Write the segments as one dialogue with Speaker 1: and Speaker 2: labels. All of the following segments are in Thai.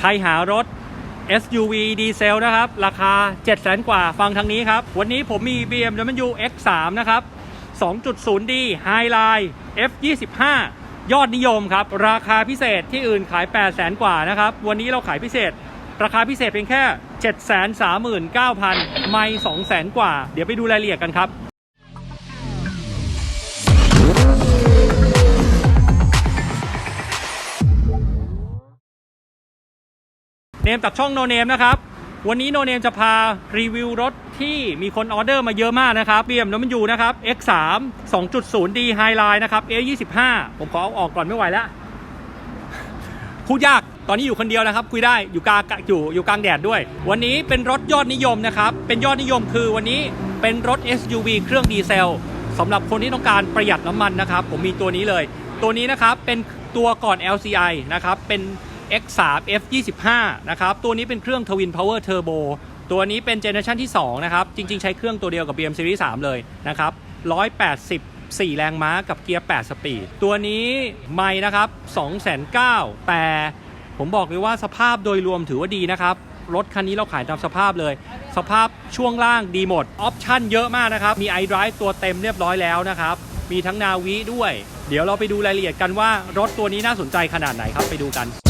Speaker 1: ใครหารถ SUV ดีเซลนะครับ ราคา 7 0 0 0 0กว่าฟังทางนี้ครับ วันนี้ผมมี BMW X3 นะครับ 2.0D Highline F25 ยอดนิยมครับ ราคาพิเศษที่อื่นขาย 8 0 0 0 0 0กว่านะครับ วันนี้เราขายพิเศษ ราคาพิเศษเพียงแค่ 739,000 ไม่ 200,000กว่า เดี๋ยวไปดูรายละเอียดกันครับ นมจากช่องโนเนมนะครับ วันนี้โนเนมจะพารีวิวรถที่มีคนออเดอร์มาเยอะมากนะครับ BMW นะครับ X3 2.0D Highline นะครับ A25 ผมขอเอาออกก่อนไม่ไหวแล้วพูดยากตอนนี้อยู่คนเดียวนะครับคุยได้อยู่กลางอยู่อยู่กลางแดดด้วย วันนี้เป็นรถยอดนิยมนะครับเป็นยอดนิยมคือวันนี้เป็นรถ SUV เครื่องดีเซลสำหรับคนที่ต้องการประหยัดน้ำมันนะครับ ผมมีตัวนี้เลย ตัวนี้นะครับเป็นตัวก่อน LCI นะครับเป็น X3 F25 นะครับ ตัวนี้เป็นเครื่อง Twin Power Turbo ตัวนี้เป็นเจเนอเรชันที่ 2 นะครับ จริง ๆ ใช้เครื่องตัวเดียวกับ BM Series 3 เลยนะครับ 184 แรงม้ากับเกียร์ 8 สปีด ตัวนี้ไม่นะครับ209แต่ผมบอกเลยว่าสภาพโดยรวมถือว่าดีนะครับ รถคันนี้เราขายตามสภาพเลย สภาพช่วงล่างดีหมด ออปชั่นเยอะมากนะครับ มี iDrive ตัวเต็มเรียบร้อยแล้วนะครับ มีทั้งนาวิด้วย เดี๋ยวเราไปดูรายละเอียดกันว่ารถตัวนี้น่าสนใจขนาดไหนครับ ไปดูกัน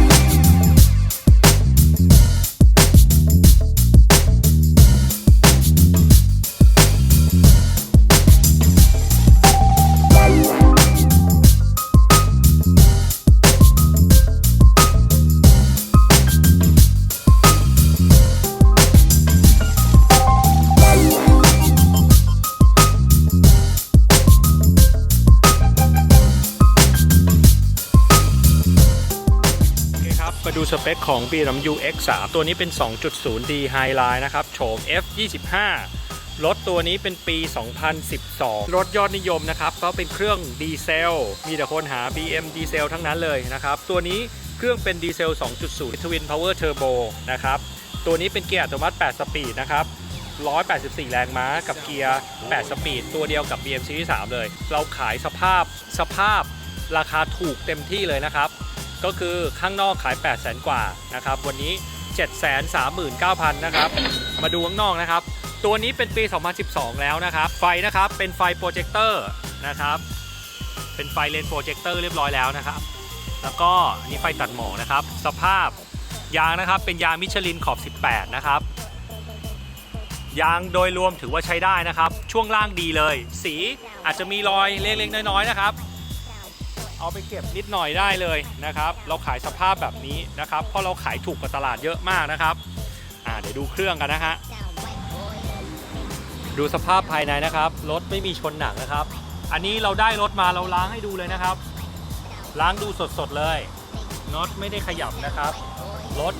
Speaker 1: มาดูสเปคของ BMW X3 ตัวนี้เป็น 2.0D Highline นะครับ โฉม F25 รถตัวนี้เป็นปี 2012 รถยอดนิยมนะครับ ก็เป็นเครื่องดีเซล มีแต่คนหา BM ดีเซลทั้งนั้นเลยนะครับ ตัวนี้เครื่องเป็นดีเซล 2.0 Twin Power Turbo นะครับ ตัวนี้เป็นเกียร์อัตโนมัติ 8 สปีดนะครับ 184 แรงม้ากับเกียร์ 8 สปีด ตัวเดียวกับ BM Series 3 เลย เราขายสภาพสภาพราคาถูกเต็มที่เลยนะครับ ก็คือข้างนอกขาย 8 0 0 0 0 0กว่านะครับ วันนี้ 739,000 นะครับ มาดูข้างนอกนะครับ ตัวนี้เป็นปี 2012 แล้วนะครับ ไฟนะครับเป็นไฟโปรเจคเตอร์นะครับ เป็นไฟเลนโปรเจคเตอร์เรียบร้อยแล้วนะครับ แล้วก็นี่ไฟตัดหมอกนะครับ สภาพยางนะครับเป็นยางมิชลินขอบ 18 นะครับยางโดยรวมถือว่าใช้ได้นะครับ ช่วงล่างดีเลย สีอาจจะมีรอยเล็กๆน้อยๆนะครับ เอาไปเก็บนิดหน่อยได้เลยนะครับ เราขายสภาพแบบนี้นะครับ เพราะเราขายถูกกว่าตลาดเยอะมากนะครับอ่าเดี๋ยวดูเครื่องกันนะฮะดูสภาพภายในนะครับรถไม่มีชนหนักนะครับ อันนี้เราได้รถมาเราล้างให้ดูเลยนะครับ ล้างดูสดๆเลยน็อตไม่ได้ขยับนะครับรถ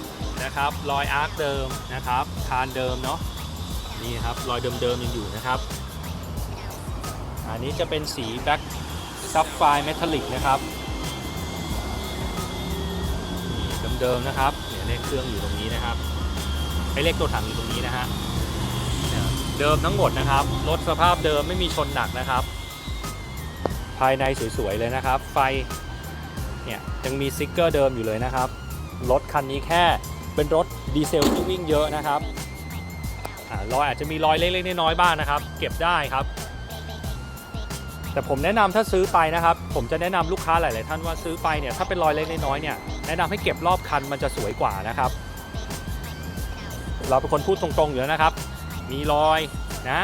Speaker 1: นะครับรอยอาร์คเดิมนะครับคานเดิมเนาะนี่ครับรอยเดิมๆยังอยู่นะครับ อันนี้จะเป็นสีแบ็ค ซับไฟเมทัลลิกนะครับเดิมๆนะครับเนี่ยเลขเครื่องอยู่ตรงนี้นะครับไอ้เลขตัวถังอยู่ตรงนี้นะฮะเดิมทั้งหมดนะครับรถสภาพเดิมไม่มีชนหนักนะครับ ภายในสวยๆเลยนะครับ ไฟเนี่ยยังมีสติกเกอร์เดิมอยู่เลยนะครับรถคันนี้แค่เป็นรถดีเซลที่วิ่งเยอะนะครับอรอยอาจจะมีรอยเล็กๆน้อยๆบ้างนะครับ เก็บได้ครับ แต่ผมแนะนำถ้าซื้อไปนะครับ ผมจะแนะนำลูกค้าหลาย ๆ ท่านว่าซื้อไปเนี่ยถ้าเป็นรอยเล็กน้อยๆเนี่ยแนะนำให้เก็บรอบคันมันจะสวยกว่านะครับ เราเป็นคนพูดตรง ๆ อยู่แล้วนะครับ มีรอยนะ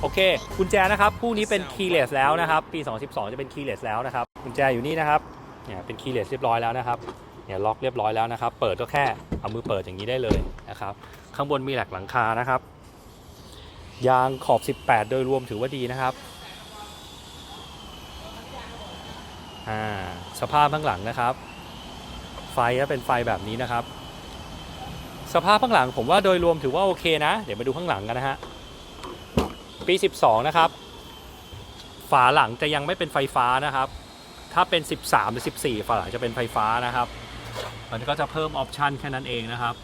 Speaker 1: โอเคกุญแจนะครับคู่นี้เป็น keyless แล้วนะครับ ปี 2012 จะเป็น keyless แล้วนะครับกุญแจอยู่นี่นะครับเนี่ยเป็น keyless เรียบร้อยแล้วนะครับเนี่ยล็อกเรียบร้อยแล้วนะครับ เปิดก็แค่เอามือเปิดอย่างนี้ได้เลยนะครับ ข้างบนมีแหลกหลังคานะครับ ยางขอบ 18 โดยรวมถือว่าดีนะครับ อ่าสภาพข้างหลังนะครับ ไฟก็เป็นไฟแบบนี้นะครับ สภาพข้างหลังผมว่าโดยรวมถือว่าโอเคนะ เดี๋ยวมาดูข้างหลังกันนะฮะปี 12 นะครับ ฝาหลังจะยังไม่เป็นไฟฟ้านะครับ ถ้าเป็น 13 หรือ 14 ฝาหลังจะเป็นไฟฟ้านะครับ มันก็จะเพิ่มออปชันแค่นั้นเองนะครับ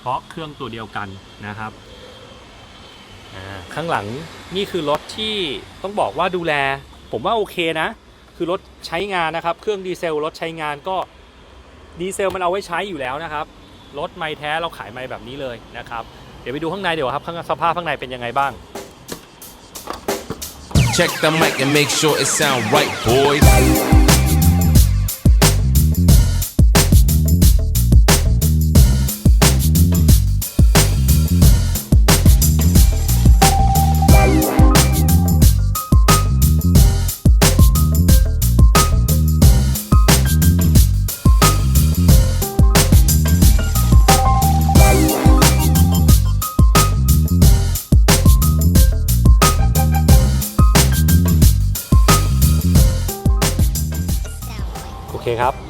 Speaker 1: เพราะเครื่องตัวเดียวกันนะครับข้างหลังนี่คือรถที่ต้องบอกว่าดูแล ผมว่าโอเคนะ คือรถใช้งานนะครับ เครื่องดีเซลรถใช้งานก็ดีเซลมันเอาไว้ใช้อยู่แล้วนะครับ รถไม่แท้เราขายไม่แบบนี้เลยนะครับ เดี๋ยวไปดูข้างในเดี๋ยวครับข้างสภาพข้างในเป็นยังไงบ้าง
Speaker 2: Check the mic and make sure it sound right, boys.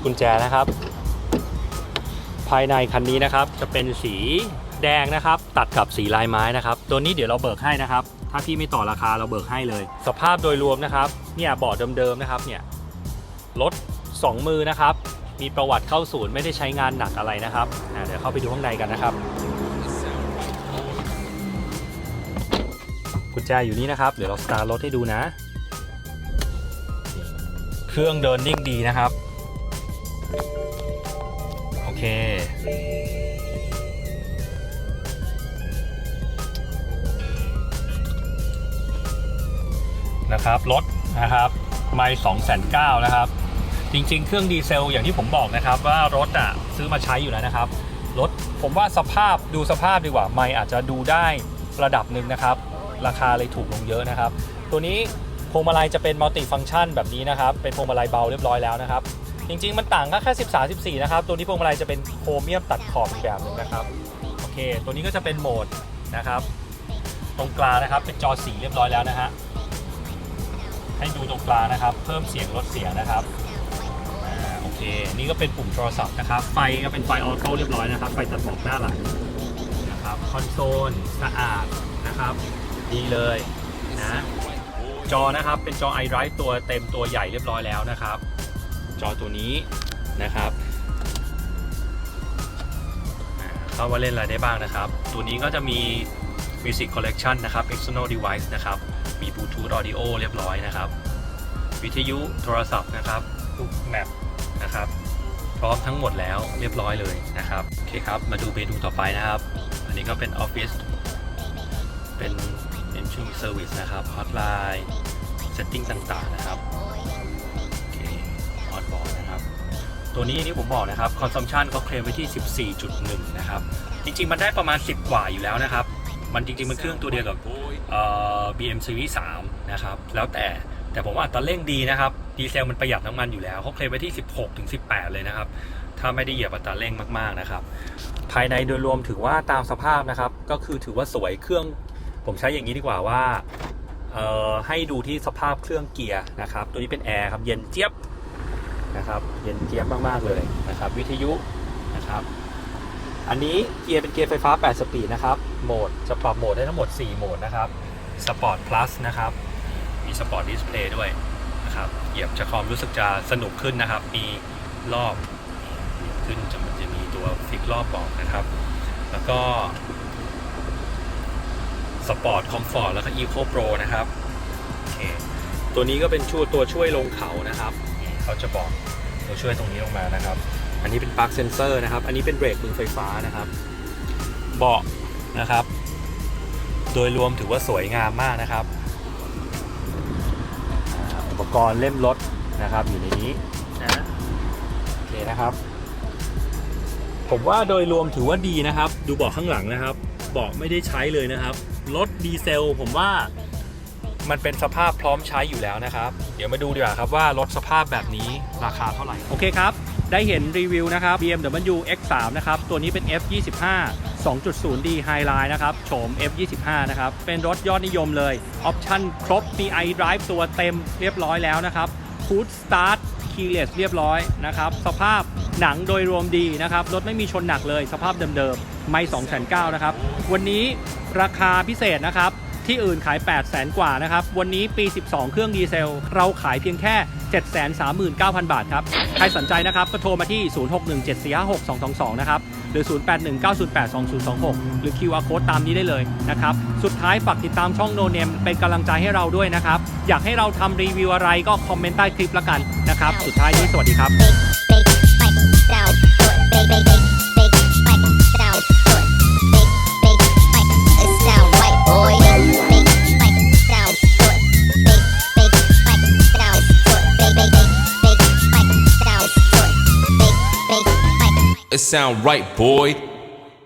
Speaker 1: กุญแจนะครับ ภายในคันนี้นะครับจะเป็นสีแดงนะครับ ตัดกับสีลายไม้นะครับ ตัวนี้เดี๋ยวเราเบิกให้นะครับ ถ้าพี่ไม่ต่อราคาเราเบิกให้เลย สภาพโดยรวมนะครับ เนี่ยเบาะเดิมๆนะครับเนี่ยรถ2 มือนะครับ มีประวัติเข้าศูนย์ไม่ได้ใช้งานหนักอะไรนะครับเดี๋ยวเข้าไปดูข้างในกันนะครับกุญแจอยู่นี่นะครับ เดี๋ยวเราสตาร์ทรถให้ดูนะ เครื่องเดินนิ่งดีนะครับ เคนะครับรถนะครับไม่สองแสนเก้านะครับ จริงๆ เครื่องดีเซลอย่างที่ผมบอกนะครับ ว่ารถอะซื้อมาใช้อยู่แล้วนะครับ รถผมว่าสภาพดูสภาพดีกว่า ไม่อาจจะดูได้ระดับหนึ่งนะครับ ราคาเลยถูกลงเยอะนะครับ ตัวนี้พวงมาลัยจะเป็นมัลติฟัง c t ชันแบบนี้นะครับ เป็นพวงมาลัยเบาเรียบร้อยแล้วนะครับ จริง ๆ มันต่างกันแค่ 13 14 นะครับ ตัวนี้พวงมาลัยจะเป็นโครเมียมตัดขอบอีกแบบหนึงนะครับ โอเค ตัวนี้ก็จะเป็นโหมดนะครับ ตรงกลางนะครับเป็นจอสีเรียบร้อยแล้วนะฮะ ให้ดูตรงกลางนะครับ เพิ่มเสียงลดเสียงนะครับอ่าโอเค นี่ก็เป็นปุ่มโทรศัพท์นะครับ ไฟก็เป็นไฟออโต้เรียบร้อยนะครับ ไฟตัดหมอกหน้าหลังนะครับ คอนโซลสะอาดนะครับ ดีเลยนะ จอนะครับเป็นจอ iDrive ตัวเต็มตัวใหญ่เรียบร้อยแล้วนะครับ จอตัวนี้นะครับเข้ามาเล่นอะไรได้บ้างนะครับ ตัวนี้ก็จะมี Music Collection นะครับ External Device นะครับ มี Bluetooth Audio เรียบร้อยนะครับ วิทยุโทรศัพท์นะครับทุกแมปนะครับ พร้อมทั้งหมดแล้วเรียบร้อยเลยนะครับ โอเคครับ มาดูเมนูต่อไปนะครับ อันนี้ก็เป็น Office เป็น Entry Service นะครับ Hotline Setting ต่างๆนะครับ ตัวนี้ที่ผมบอกนะครับ Consumption ก็เคลมไว้ที่ 14.1 นะครับ จริง ๆ มันได้ประมาณ 10 กว่าอยู่แล้วนะครับ มันจริง ๆ มันเครื่องตัวเดียวกับเอ่อ BM Series 3นะครับ แล้วแต่แต่ผมว่าอัตราเร่งดีนะครับ ดีเซลมันประหยัดน้ำมันอยู่แล้วเขาเคลมไว้ที่ 16ถึง18 เลยนะครับ ถ้าไม่ได้เหยียบอัตราเร่งมาก ๆ นะครับ ภายในโดยรวมถือว่าตามสภาพนะครับ ก็คือถือว่าสวยเครื่อง ผมใช้อย่างนี้ดีกว่าว่าให้ดูที่สภาพเครื่องเกียร์นะครับ ตัวนี้เป็นแอร์ครับ เย็นเจี๊ยบ นะครับ เย็นเจี๊ยบมากๆเลยนะครับ วิทยุนะครับ อันนี้เกียร์เป็นเกียร์ไฟฟ้า 8 สปีดนะครับ โหมดจะปรับโหมดได้ทั้งหมด 4 โหมดนะครับ Sport Plus นะครับ มี Sport Display ด้วยนะครับ เหยียบจะความรู้สึกจะสนุกขึ้นนะครับ มีรอบขึ้นจะมันจะมีตัวฟิกรอบบอกนะครับ แล้วก็ Sport Comfort แล้วก็ Eco Pro นะครับโอเคตัวนี้ก็เป็นช่วยตัวช่วยลงเขานะครับ เขาจะบอกตัวช่วยตรงนี้ลงมานะครับ อันนี้เป็นปลั๊กเซนเซอร์นะครับ อันนี้เป็นเบรกมือไฟฟ้านะครับ เบาะนะครับ โดยรวมถือว่าสวยงามมากนะครับอ่าอุปกรณ์เล่มรถนะครับอยู่ในนี้นะโอเคนะครับ ผมว่าโดยรวมถือว่าดีนะครับ ดูเบาะข้างหลังนะครับเบาะไม่ได้ใช้เลยนะครับรถดีเซลผมว่า มันเป็นสภาพพร้อมใช้อยู่แล้วนะครับ เดี๋ยวมาดูดีกว่าครับว่ารถสภาพแบบนี้ราคาเท่าไหร่ โอเคครับ ได้เห็นรีวิวนะครับ BMW X3 นะครับ ตัวนี้เป็น F25 2.0D Highline นะครับโฉม F25 นะครับ เป็นรถยอดนิยมเลย ออปชั่นครบมี iDrive ตัวเต็มเรียบร้อยแล้วนะครับ Food Start Keyless เรียบร้อยนะครับ สภาพหนังโดยรวมดีนะครับ รถไม่มีชนหนักเลย สภาพเดิมๆ ไม่2 9 0 0นะครับ วันนี้ราคาพิเศษนะครับ ที่อื่นขาย 8 0 0แสนกว่านะครับ วันนี้ปี 12 เครื่องดีเซล เราขายเพียงแค่ 739,000 บาทครับ ใครสนใจนะครับ ก็โทรมาที่ 0617456222 นะครับ หรือ 0819082026 หรือ QR code ตามนี้ได้เลยนะครับ สุดท้ายฝากติดตามช่องโนเนมเป็นกำลังใจให้เราด้วยนะครับ อยาก
Speaker 3: อยากให้เราทำรีวิวอะไรก็คอมเมนต์ใต้คลิปละกันนะครับ สุดท้ายนี้สวัสดีครับ
Speaker 2: sound right, boy.